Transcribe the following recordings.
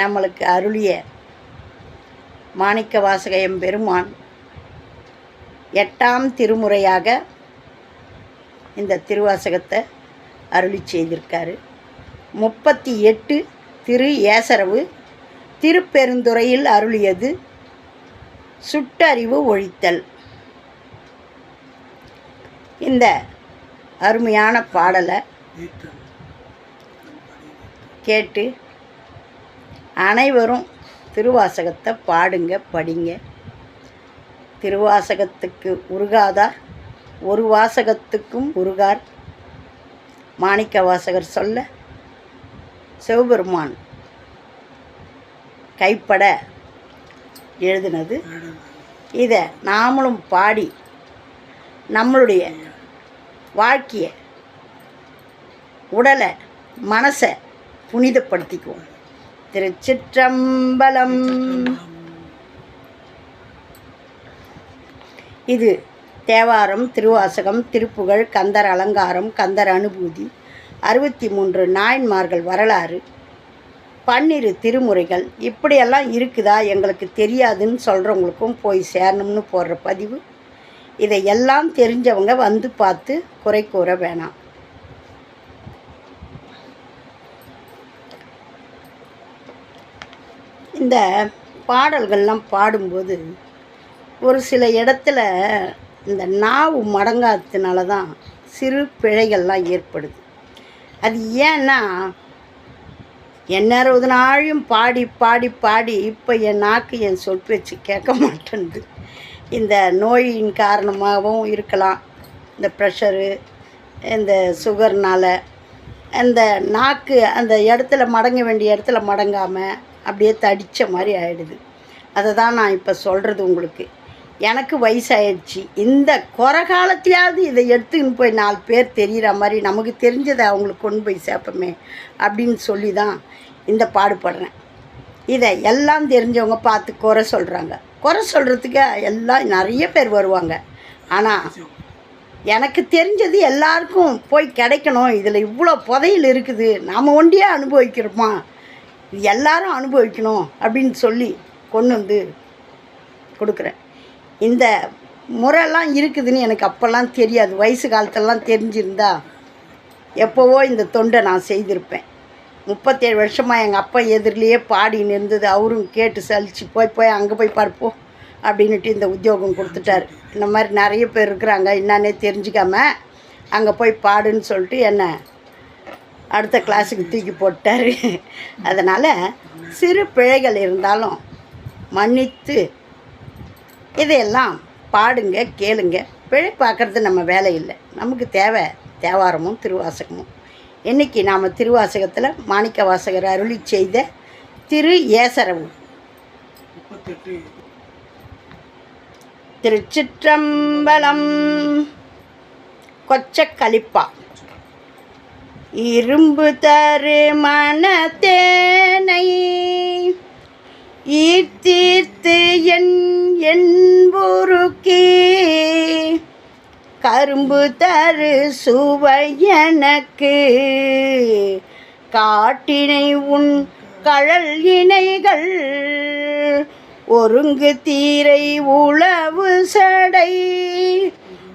நம்மளுக்கு அருளிய மாணிக்க வாசக எம்பெருமான் எட்டாம் திருமுறையாக இந்த திருவாசகத்தை அருளி செய்திருக்காரு. முப்பத்தி எட்டு திரு ஏசரவு திருப்பெருந்துறையில் அருளியது சுட்டறிவு ஒழித்தல். இந்த அருமையான பாடலை கேட்டு அனைவரும் திருவாசகத்தை பாடுங்க படிங்க. திருவாசகத்துக்கு உருகாதார் ஒரு வாசகத்துக்கும் உருகார். மாணிக்க வாசகர் சொல்ல சிவபெருமான் கைப்பட எழுதினது. இதை நாமளும் பாடி நம்மளுடைய வாழ்க்கையை உடலை மனசை புனிதப்படுத்திக்குவோம். திருச்சிற்றம்பலம். இது தேவாரம் திருவாசகம் திருப்புகழ் கந்தர் அலங்காரம் கந்தர் அனுபூதி அறுபத்தி மூன்று நாயன்மார்கள் வரலாறு பன்னிரு திருமுறைகள். இப்படியெல்லாம் இருக்குதா? எங்களுக்கு தெரியாதுன்னு சொல்கிறவங்களுக்கும் போய் சேரணும்னு போடுற பதிவு. இதை எல்லாம் தெரிஞ்சவங்க வந்து பார்த்து குறை கூற வேணாம். இந்த பாடல்கள்லாம் பாடும்போது ஒரு சில இடத்துல இந்த நாவு மடங்காததுனால தான் சிறு பிழைகள்லாம் ஏற்படுது. அது ஏன்னா எந்நேரம் நாளையும் பாடி பாடி பாடி இப்போ என் நாக்கு என் சொல் பேச்சு கேட்க மாட்டேன்து இந்த நோயின் காரணமாகவும் இருக்கலாம். இந்த ப்ரெஷரு இந்த சுகர்னால் அந்த நாக்கு அந்த இடத்துல மடங்க வேண்டிய இடத்துல மடங்காமல் அப்படியே தடித்த மாதிரி ஆகிடுது அதை தான் நான் இப்போ சொல்கிறது உங்களுக்கு. எனக்கு வயசாயிடுச்சு. இந்த குறை காலத்தையாவது இதை எடுத்துக்கின்னு போய் நாலு பேர் தெரிகிற மாதிரி நமக்கு தெரிஞ்சதை அவங்களுக்கு கொண்டு போய் சேர்ப்போமே அப்படின்னு சொல்லி தான் இந்த பாடுபடுறேன் இதை எல்லாம் தெரிஞ்சவங்க பார்த்து குறை சொல்கிறாங்க குறை சொல்கிறதுக்கு எல்லாம் நிறைய பேர் வருவாங்க. ஆனால் எனக்கு தெரிஞ்சது எல்லாருக்கும் போய் கிடைக்கணும். இதில் இவ்வளோ புதையல் இருக்குது. நாம் ஒண்டியே அனுபவிக்கிறோமா? இது எல்லாரும் அனுபவிக்கணும் அப்படின்னு சொல்லி கொண்டு வந்து கொடுக்குறேன். இந்த முறைலாம் இருக்குதுன்னு எனக்கு அப்போல்லாம் தெரியாது. வயசு காலத்திலலாம் தெரிஞ்சிருந்தா எப்போவோ இந்த தொண்டை நான் செய்திருப்பேன். முப்பத்தேழு வருஷமாக எங்கள் அப்பா எதிரிலேயே பாடின்னு இருந்தது அவரும் கேட்டு சலிச்சு போய் போய் அங்கே போய் பார்ப்போ அப்படின்னுட்டு இந்த உத்தியோகம் கொடுத்துட்டாரு. இந்த மாதிரி நிறைய பேர் இருக்கிறாங்க. என்னன்னே தெரிஞ்சுக்காம அங்கே போய் பாடுன்னு சொல்லிட்டு என்னை அடுத்த கிளாஸுக்கு தூக்கி போட்டார். அதனால் சிறு பிழைகள் இருந்தாலும் மன்னித்து இதையெல்லாம் பாடுங்க கேளுங்க. பிழை பார்க்குறது நம்ம வேலை இல்லை. நமக்கு தேவை தேவாரமும் திருவாசகமும். இன்றைக்கி நாம் திருவாசகத்தில் மாணிக்க வாசகர் அருளி செய்த திரு ஏசரவு. திருச்சிற்றம்பலம் கொச்ச கலிப்பா. இரும்பு தரு மனத்தேனை ஈர்த்தீர்த்து என் என்புருக்கி. கரும்பு தரு சுவை எனக்கு காட்டினை உன் கழல் இணைகள் ஒருங்கு தீரை உளவு சடை.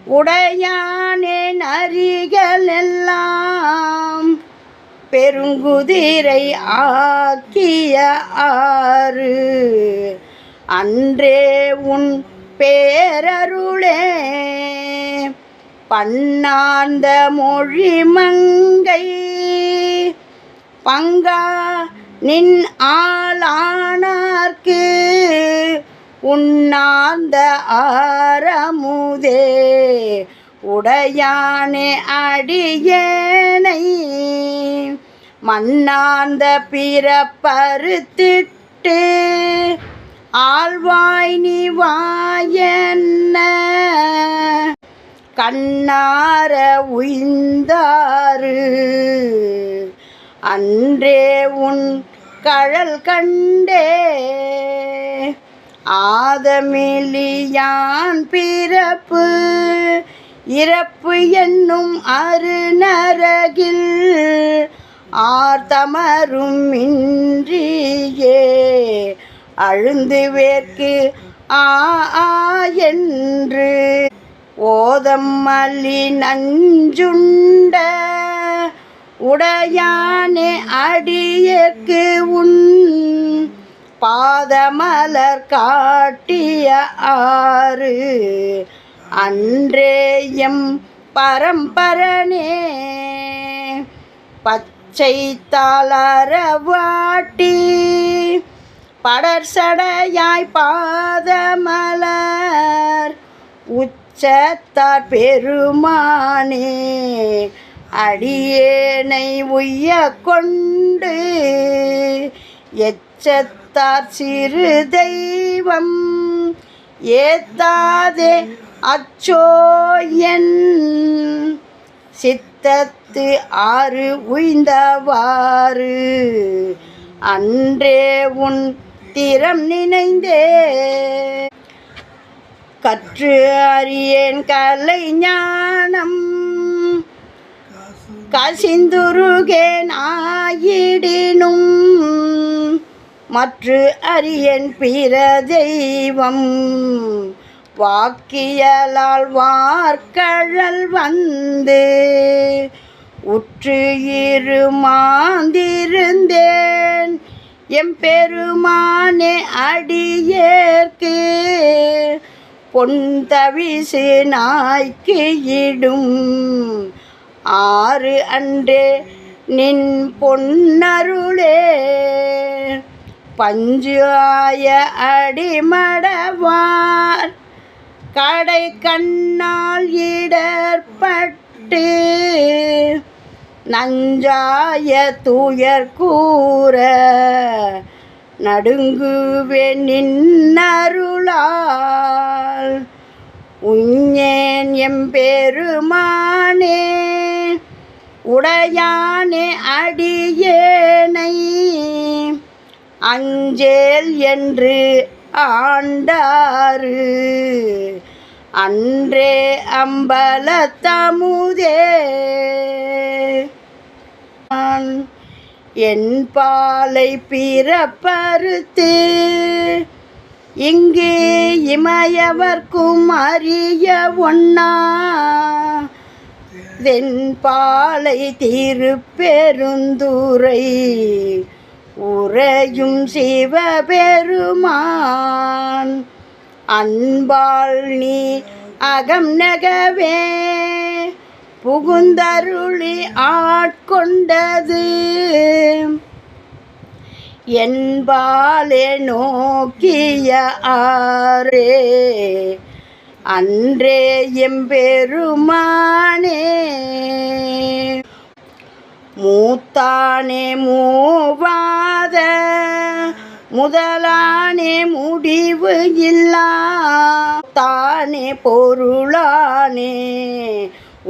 உடையானேன் அரிகள் எல்லாம் பெருங்குதிரை ஆக்கிய ஆறு. அன்றே உன் பேரருளே பண்ணாந்த மொழி மங்கை. பங்கா நின் ஆளானார்க்கு உண்ணாந்த ஆரமுதே உடையானே அடியேனை. மண்ணாந்த பிறப்பறுத்திட்ட ஆழ்வாய் நீ வாயன்ன. கண்ணார உய்ந்தாரு அன்றே உன் கழல் கண்டே. ஆதமிலியான் பிறப்பு இறப்பு என்னும் அருநரகில் ஆர்த்தமரும் இன்றியே. அழுந்து வேர்க்கு ஆ ஆ என்று ஓதம் மல்லி நஞ்சுண்ட உடையானே அடியக்கு உன் பாதமலர் காட்டிய ஆறு. அன்றேயம் பரம்பரனே. பச்சை தாளரவாட்டி படர்சடையாய் பாதமலர். உச்சத்தார் பெருமானே. அடியேனை உய்ய கொண்டு. எச் செத்தார் சிறு தெய்வம். ஏத்தாதே அச்சோ என். சித்தத்து ஆறு உய்ந்தவாறு. அன்றே உன் திறம் நினைந்தே. கற்று அறியேன் கலை ஞானம். கசிந்துருகேன் ஆயிடினும். மற்று அரியன் பிற தெய்வம். வாக்கியலால் வார்கழல் வந்து உற்று இருமாந்திருந்தேன் எம்பெருமானே அடியேற்கு பொன் தவிசு நாய்க்கு இடும். ஆறு அன்றே நின் பொன்னருளே. பஞ்சு ஆய அடிமடவார். கடை கண்ணால் இடர்பட்டு நஞ்சாய தூயர் கூற நடுங்குவேன் நின்னருளால். உஞ்சேன் எம்பெருமானே உடையானே அடியேனை. அஞ்சேல் என்று ஆண்டாரு அன்றே அம்பல தமுதே என் பாலை பிறப்பறுத்து இங்கே இமயவர்க்கும் அறிய ஒண்ணா. வெண்பாலை திருப்பெருந்துரை உறையும் சிவபெருமான். அன்பால் நீ அகம் நகவே புகுந்தருளி ஆட்கொண்டது. என்பாலே நோக்கிய ஆரே அன்றே எம்பெருமானே மூத்தானே மூவாத முதலானே முடிவு இல்லா. தானே பொருளானே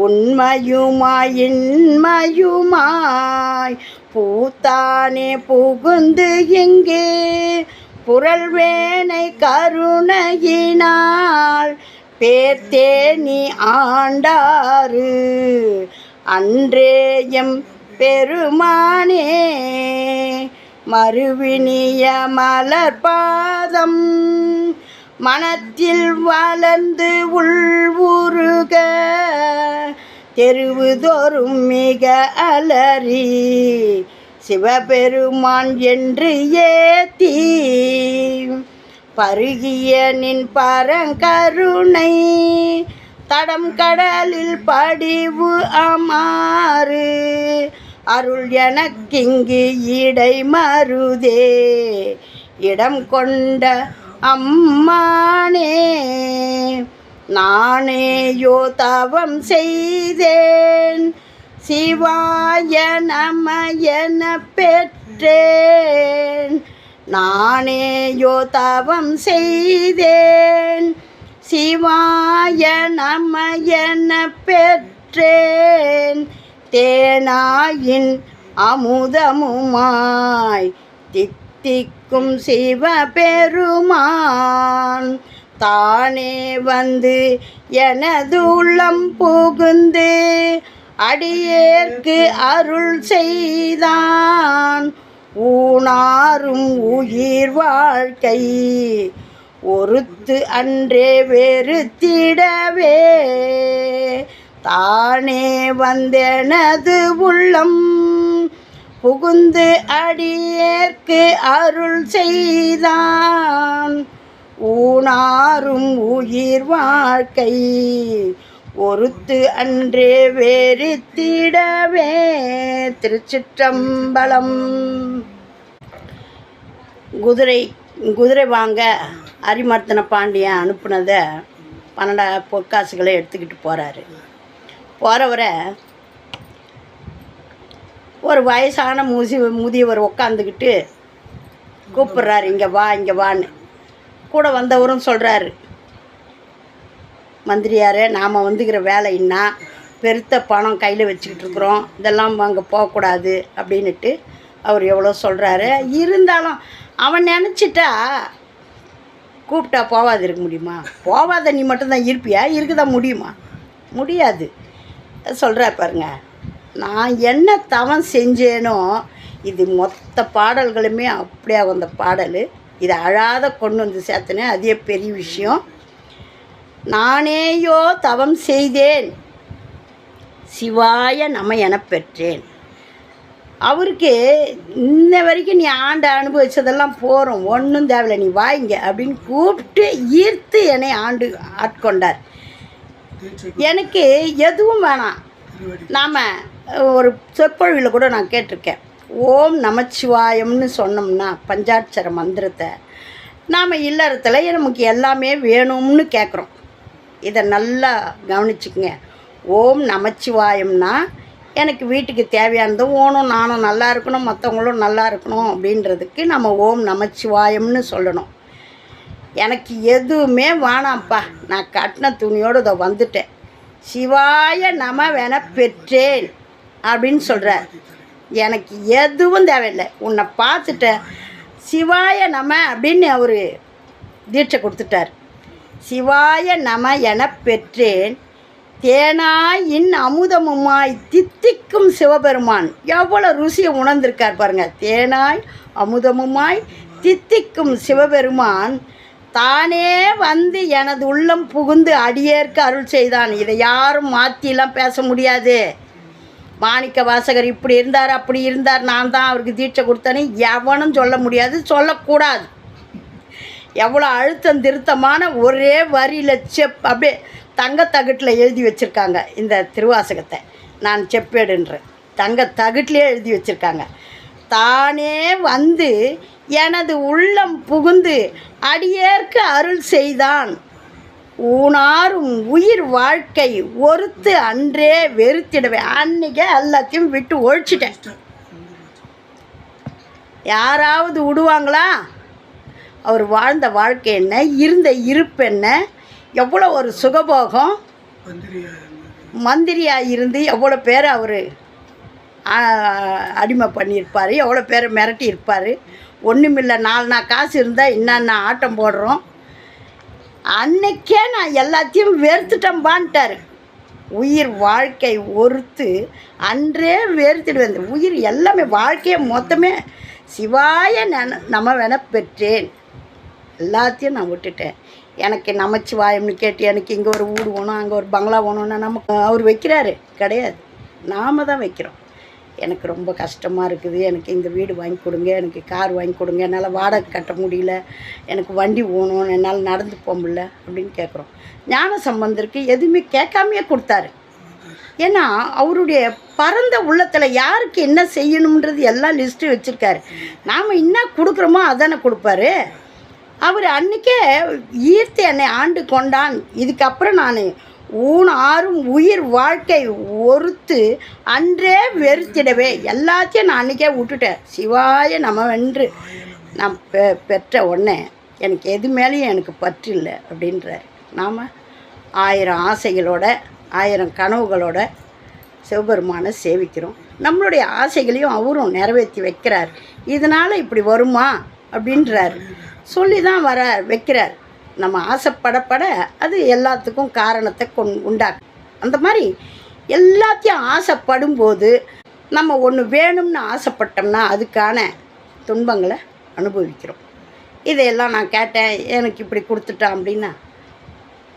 உண்மையுமாய் இன்மையுமாய். பூத்தானே புகுந்து இங்கே புரள்வேனை கருணையினால். பேர்த்தே நீ ஆண்டாரு அன்றேயம் பெருமானே மறுவினிய மலர் பாதம் மனத்தில் வளர்ந்து உள்வுருக தெருவுதோறும் மிக அலறி சிவபெருமான் என்று ஏத்தி பருகிய நின் பரங்கருணை தடம் கடலில் படிவு அமாறு அருள் எனக்கிங்கு இடை மருதே இடம் கொண்ட அம்மானே நானேயோ தவம் செய்தேன். சிவாய நம என பெற்றேன். நானேயோ தவம் செய்தேன். சிவாய நம என பெற்றேன். தேனாயின் அமுதமுமாய் தித்திக்கும் சிவபெருமான் தானே வந்து எனது உள்ளம் புகுந்து அடியேற்கு அருள் செய்தான். ஊனாரும் உயிர் வாழ்க்கை ஒருத்து அன்றே வெறுத்திடவே தானே வந்தெனது உள்ளம். புகுந்து அடியேற்கு அருள் செய்தான். ஊனாரும் உயிர் வாழ்க்கை ஒருத்து அன்றே வெறுத்திடவே திருச்சிற்றம்பலம். குதிரை குதிரை வாங்க அரிமர்த்தன பாண்டியன் அனுப்புனதை பன்னெண்டா பொற்காசுகளை எடுத்துக்கிட்டு போகிறாரு போகிறவரை ஒரு வயசான மூசி முதியவர் உட்காந்துக்கிட்டு கூப்பிட்றாரு இங்கே வா இங்கே வான்னு. கூட வந்தவரும் சொல்கிறாரு மந்திரியாரே நாம் வந்துக்கிற வேலை என்ன? பெருத்த பணம் கையில் வச்சுக்கிட்டு இருக்கிறோம். இதெல்லாம் அங்கே போகக்கூடாது. அப்படின்ட்டு அவர் எவ்வளோ சொல்கிறாரு இருந்தாலும் அவன் நினச்சிட்டா கூப்பிட்டா போவாது இருக்க முடியுமா? போவாத நீ மட்டும்தான் இருப்பியா? இருக்க தான் முடியுமா? முடியாது. சொல்கிறா பாருங்க. நான் என்ன தவம் செஞ்சேனோ இது மொத்த பாடல்களுமே அப்படியே வந்த பாடல். இதை அழாத கொண்டு வந்து சேர்த்தனே அதே பெரிய விஷயம். நானேயோ தவம் செய்தேன். சிவாய நம என பெற்றேன். அவருக்கு இன்ன வரைக்கும் நீ ஆண்டு அனுபவிச்சதெல்லாம் போகிறோம் ஒன்றும் தேவையில்லை நீ வாங்க அப்படின்னு கூப்பிட்டு ஈர்த்து என்னை ஆண்டு ஆட்கொண்டார். எனக்கு எதுவும் வேணாம். நாம் ஒரு சொற்பொழிவில் கூட நான் கேட்டிருக்கேன். ஓம் நமச்சிவாயம்னு சொன்னோம்னா பஞ்சாட்சர மந்திரத்தை நாம் இல்லறத்தில் நமக்கு எல்லாமே வேணும்னு கேட்குறோம் இதை நல்லா கவனிச்சுக்கங்க. ஓம் நமச்சிவாயம்னா எனக்கு வீட்டுக்கு தேவையானதும் ஓணும் நானும் நல்லா இருக்கணும் மற்றவங்களும் நல்லா இருக்கணும் அப்படின்றதுக்கு நம்ம ஓம் நமச்சிவாயம்னு சொல்லணும். எனக்கு எதுவுமே வேணாம்ப்பா. நான் கட்டின துணியோடு இதை வந்துட்டேன். சிவாய நம நமவென பெற்றேன் அப்படின்னு சொல்கிறார் எனக்கு எதுவும் தேவையில்லை. உன்னை பார்த்துட்டேன். சிவாய நம அப்படின்னு அவர் தீட்சை கொடுத்துட்டார். சிவாய நம என பெற்றேன். தேனாய் இன் அமுதமுமாய் தித்திக்கும் சிவபெருமான். எவ்வளோ ருசியை உணர்ந்திருக்கார் பாருங்கள் தேனாய் அமுதமுமாய் தித்திக்கும் சிவபெருமான். தானே வந்து எனது உள்ளம் புகுந்து அடியேற்க அருள் செய்தான். இதை யாரும் மாற்றிலாம் பேச முடியாது. மாணிக்க வாசகர் இப்படி இருந்தார் அப்படி இருந்தார். நான் தான் அவருக்கு தீட்சை கொடுத்தேன்னு எவனும் சொல்ல முடியாது சொல்லக்கூடாது. எவ்வளோ அழுத்தம் திருத்தமான ஒரே வரியில் செப் அப்படியே தங்க தகட்டில் எழுதி வச்சுருக்காங்க இந்த திருவாசகத்தை. நான் செப்பேடுன்றேன். தங்க தகட்டிலே எழுதி வச்சுருக்காங்க. தானே வந்து எனது உள்ளம் புகுந்து அடியேற்கு அருள் செய்தான். ஊனாரும் உயிர் வாழ்க்கை ஒருத்து அன்றே வெறுத்திடுவேன். அன்னைக்கே எல்லாத்தையும் விட்டு ஒழிச்சிட்டேன். யாராவது விடுவாங்களா அவர் வாழ்ந்த வாழ்க்கை என்ன? இருந்த இருப்பு என்ன? எவ்வளோ ஒரு சுகபோகம்? மந்திரியாக இருந்து எவ்வளோ பேர் அவர் அடிமை பண்ணியிருப்பார்? எவ்வளோ பேர் மிரட்டி இருப்பார் ஒன்றுமில்ல நாலு நாள் காசு இருந்தால் என்னென்ன ஆட்டம் போடுறோம். அன்னைக்கே நான் எல்லாத்தையும் வெறுத்துட்டேன்பான்ட்டார் உயிர் வாழ்க்கை ஒருத்து அன்றே வெறுத்துடுவேன் இந்த உயிர் எல்லாமே வாழ்க்கையை மொத்தமே சிவாய நென நம்ம வேண பெற்றேன். எல்லாத்தையும் நான் விட்டுட்டேன். எனக்கு நமச்சிவாயம்னு கேட்டு எனக்கு இங்கே ஒரு வீடு வேணும் அங்கே ஒரு பங்களா வேணும்னா நமக்கு அவர் வைக்கிறாரு. கிடையாது. நாம தான் வைக்கிறோம். எனக்கு ரொம்ப கஷ்டமாக இருக்குது. எனக்கு இந்த வீடு வாங்கி கொடுங்க எனக்கு கார் வாங்கி கொடுங்க என்னால் வாடகை கட்ட முடியல எனக்கு வண்டி ஓணும் என்னால் நடந்து போக முடியல அப்படின்னு கேட்குறோம் ஞான சம்பந்தருக்கு எதுவுமே கேட்காமையே கொடுத்தாரு. ஏன்னா அவருடைய பரந்த உள்ளத்தில் யாருக்கு என்ன செய்யணுன்றது எல்லாம் லிஸ்ட்டு வச்சுருக்காரு. நாம் என்ன கொடுக்குறோமோ அதானே கொடுப்பாரு. அவர் அன்றைக்கே ஈர்த்து என்னை ஆண்டு கொண்டான். இதுக்கப்புறம் நான் ஊன் ஆறும் உயிர் வாழ்க்கை ஒருத்து அன்றே வெறுத்திடவே. எல்லாத்தையும் நான் அன்றைக்கே விட்டுட்டேன். சிவாய நம்ம வென்று நான் பெ பெற்ற உடனே எனக்கு எது மேலேயும் எனக்கு பற்று இல்லை அப்படின்றார். நாம் ஆயிரம் ஆசைகளோட ஆயிரம் கனவுகளோட சிவபெருமானை சேவிக்கிறோம். நம்மளுடைய ஆசைகளையும் அவரும் நிறைவேற்றி வைக்கிறார். இதனால் இப்படி வருமா? அப்படின்றார். சொல்லி தான் வர வைக்கிறார். நம்ம ஆசைப்படப்பட அது எல்லாத்துக்கும் காரணத்தை கொண் உண்டாக்கு. அந்த மாதிரி எல்லாத்தையும் ஆசைப்படும்போது நம்ம ஒன்று வேணும்னு ஆசைப்பட்டோம்னா அதுக்கான துன்பங்களை அனுபவிக்கிறோம். இதையெல்லாம் நான் கேட்டேன் எனக்கு இப்படி கொடுத்துட்டான் அப்படின்னா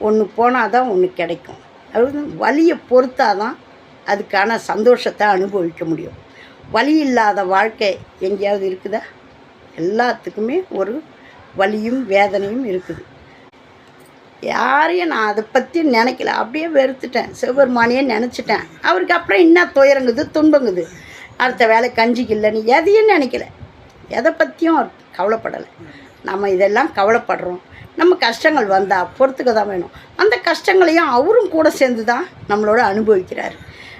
ஒன்று போனால் தான் ஒன்று கிடைக்கும். அது வலியை பொறுத்தாதான் அதுக்கான சந்தோஷத்தை அனுபவிக்க முடியும். வலி இல்லாத வாழ்க்கை எங்கேயாவது இருக்குதா? எல்லாத்துக்குமே ஒரு வலியும் வேதனையும் இருக்குது. யாரையும் நான் அதை பற்றி நினைக்கல. அப்படியே வெறுத்துட்டேன். சிவபெருமானையே நினச்சிட்டேன். அவருக்கு அப்புறம் என்ன துயரங்குது துன்பங்குது? அடுத்த வேலை கஞ்சிக்கு இல்லைன்னு எதையும் நினைக்கல. எதை பற்றியும் அவர் கவலைப்படலை. நம்ம இதெல்லாம் கவலைப்படுறோம். நம்ம கஷ்டங்கள் வந்தால் பொறுத்துக்க தான் வேணும். அந்த கஷ்டங்களையும் அவரும் கூட சேர்ந்து தான் நம்மளோட அனுபவிக்கிறார்.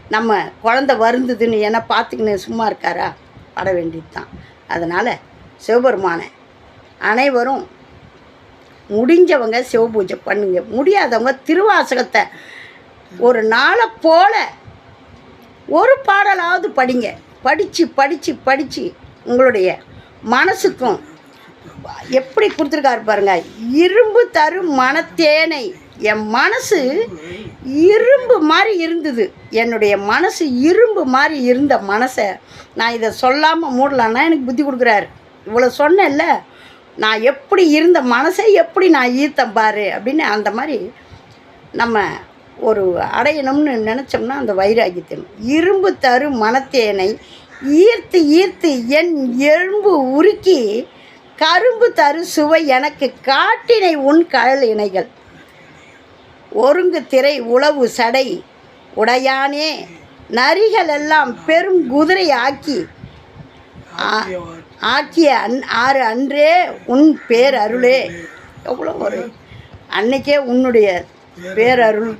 நம்ம குழந்த வருந்ததுன்னு ஏன்னா பார்த்துக்கின்னு சும்மா இருக்காரா? பட வேண்டியது தான் அதனால் சிவபெருமானை அனைவரும் முடிஞ்சவங்க சிவபூஜை பண்ணுங்க. முடியாதவங்க திருவாசகத்தை ஒரு நாளை போல ஒரு பாடலாவது படிங்க. படித்து படித்து படித்து உங்களுடைய மனசுக்கும் எப்படி கொடுத்துருக்காரு பாருங்க. இரும்பு தரும் மனத்தேனை. என் மனசு இரும்பு மாதிரி இருந்தது. என்னுடைய மனசு இரும்பு மாதிரி இருந்த மனசை நான் இதை சொல்லாமல் மூடலான்னா எனக்கு புத்தி கொடுக்குறாரு. இவ்வளோ சொன்னேன்ல. நான் எப்படி இருந்த மனசை எப்படி நான் ஈர்த்தேன் பாரு அப்படின்னு அந்த மாதிரி நம்ம ஒரு அடையணும்னு நினச்சோம்னா அந்த வைராகியத்தை இரும்பு தரு மனத்தேனை ஈர்த்து ஈர்த்து என் எலும்பு உருக்கி கரும்பு தரு சுவை எனக்கு காட்டினை உன் கழல் இணைகள். ஒருங்கு திரை உளவு சடை உடையானே நரிகள் எல்லாம் பெரும் குதிரை ஆக்கி ஆக்கிய அன் ஆறு அன்றே உன் பேரருளே. எவ்வளோ ஒரு அன்னைக்கே உன்னுடைய பேரருள்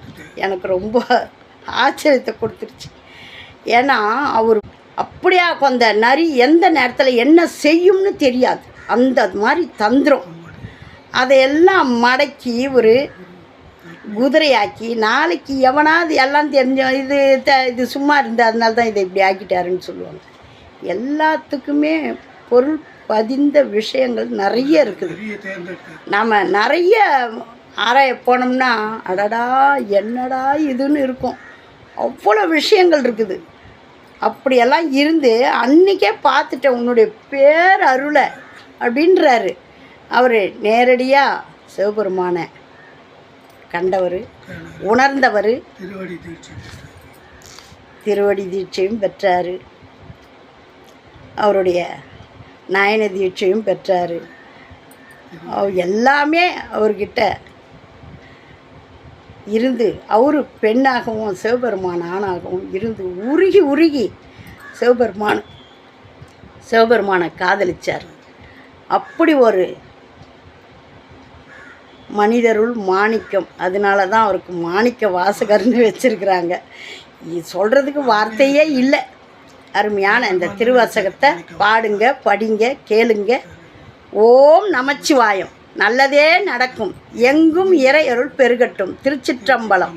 எனக்கு ரொம்ப ஆச்சரியத்தை கொடுத்துருச்சு. ஏன்னா அவர் அப்படியா கொண்ட நரி எந்த நேரத்தில் என்ன செய்யும்னு தெரியாது. அந்த மாதிரி தந்திரம். அதையெல்லாம் மடக்கி ஒரு குதிரையாக்கி நாளைக்கு எவனாவது எல்லாம் தெரிஞ்ச இது த இது சும்மா இருந்தால் அதனால தான் இதை இப்படி ஆக்கிட்டாருன்னு சொல்லுவாங்க. எல்லாத்துக்குமே பொருள் பதிந்த விஷயங்கள் நிறைய இருக்குது. நாம் நிறைய ஆராய போனோம்னா அடடா என்னடா இதுன்னு இருக்கும். அவ்வளோ விஷயங்கள் இருக்குது. அப்படியெல்லாம் இருந்து அன்றைக்கே பார்த்துட்டேன் உன்னுடைய பேர் அருளை அப்படின்றாரு. அவர் நேரடியாக சிவபெருமானை கண்டவர் உணர்ந்தவர் திருவடி திருவடி தீட்சையும் பெற்றார். அவருடைய நயன தீட்சையும் பெற்றார் எல்லாமே அவர்கிட்ட இருந்து அவர் பெண்ணாகவும் சிவபெருமான் ஆணாகவும் இருந்து உருகி உருகி சிவபெருமான் சிவபெருமானை காதலிச்சார். அப்படி ஒரு மனிதருள் மாணிக்கம். அதனால தான் அவருக்கு மாணிக்க வாசகர்னு வச்சுருக்கிறாங்க. இது சொல்கிறதுக்கு வார்த்தையே இல்லை. அருமையான இந்த திருவாசகத்தை பாடுங்க படிங்க கேளுங்க. ஓம் நமச்சிவாயம். நல்லதே நடக்கும். எங்கும் இறையருள் பெருகட்டும். திருச்சிற்றம்பலம்.